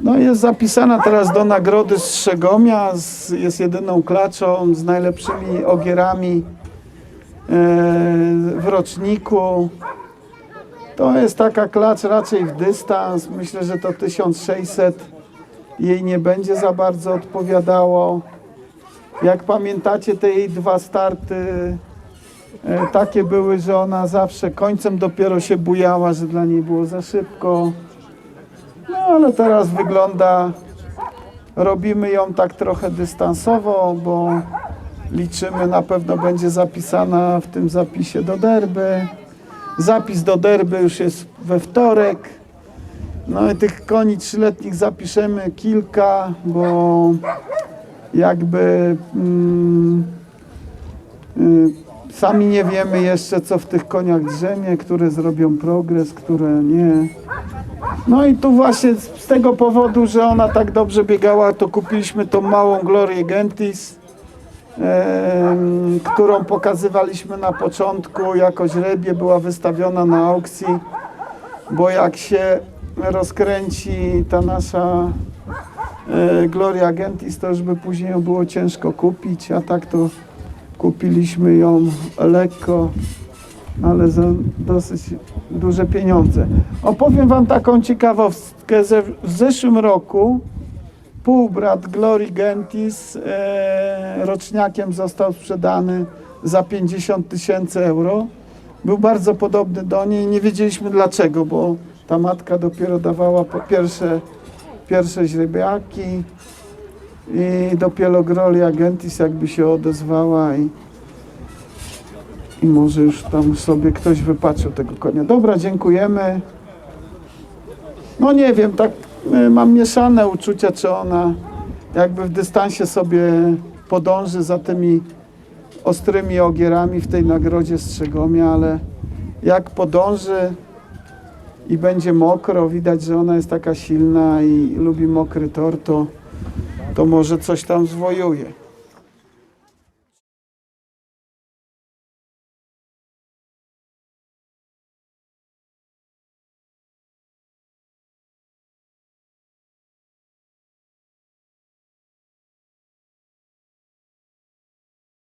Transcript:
No jest zapisana teraz do nagrody Strzegomia, z, jest jedyną klaczą z najlepszymi ogierami e, w roczniku. To jest taka klacz raczej w dystans. Myślę, że to 1600 jej nie będzie za bardzo odpowiadało. Jak pamiętacie, te jej dwa starty e, takie były, że ona zawsze końcem dopiero się bujała, że dla niej było za szybko. Ale teraz wygląda, robimy ją tak trochę dystansowo, bo liczymy, na pewno będzie zapisana w tym zapisie do derby. Zapis do derby już jest we wtorek. No i tych koni trzyletnich zapiszemy kilka, bo jakby mm, y, sami nie wiemy jeszcze co w tych koniach drzemie, które zrobią progres, które nie. No i tu właśnie z tego powodu, że ona tak dobrze biegała, to kupiliśmy tą małą Glorię Gentis, em, którą pokazywaliśmy na początku jako źrebie, była wystawiona na aukcji, bo jak się rozkręci ta nasza e, Gloria Gentis, to już by później ją było ciężko kupić, a tak to kupiliśmy ją lekko, ale za dosyć duże pieniądze. Opowiem Wam taką ciekawostkę. W zeszłym roku półbrat Glory Gentis e, roczniakiem został sprzedany za 50 tysięcy euro. Był bardzo podobny do niej. Nie wiedzieliśmy dlaczego, bo ta matka dopiero dawała pierwsze, pierwsze źrebiaki i dopiero Gloria Gentis jakby się odezwała i i może już tam sobie ktoś wypatrzył tego konia. Dobra, dziękujemy. No nie wiem, tak y, mam mieszane uczucia, czy ona jakby w dystansie sobie podąży za tymi ostrymi ogierami w tej nagrodzie Strzegomia, ale jak podąży i będzie mokro, widać, że ona jest taka silna i lubi mokry tor, to, to może coś tam zwojuje.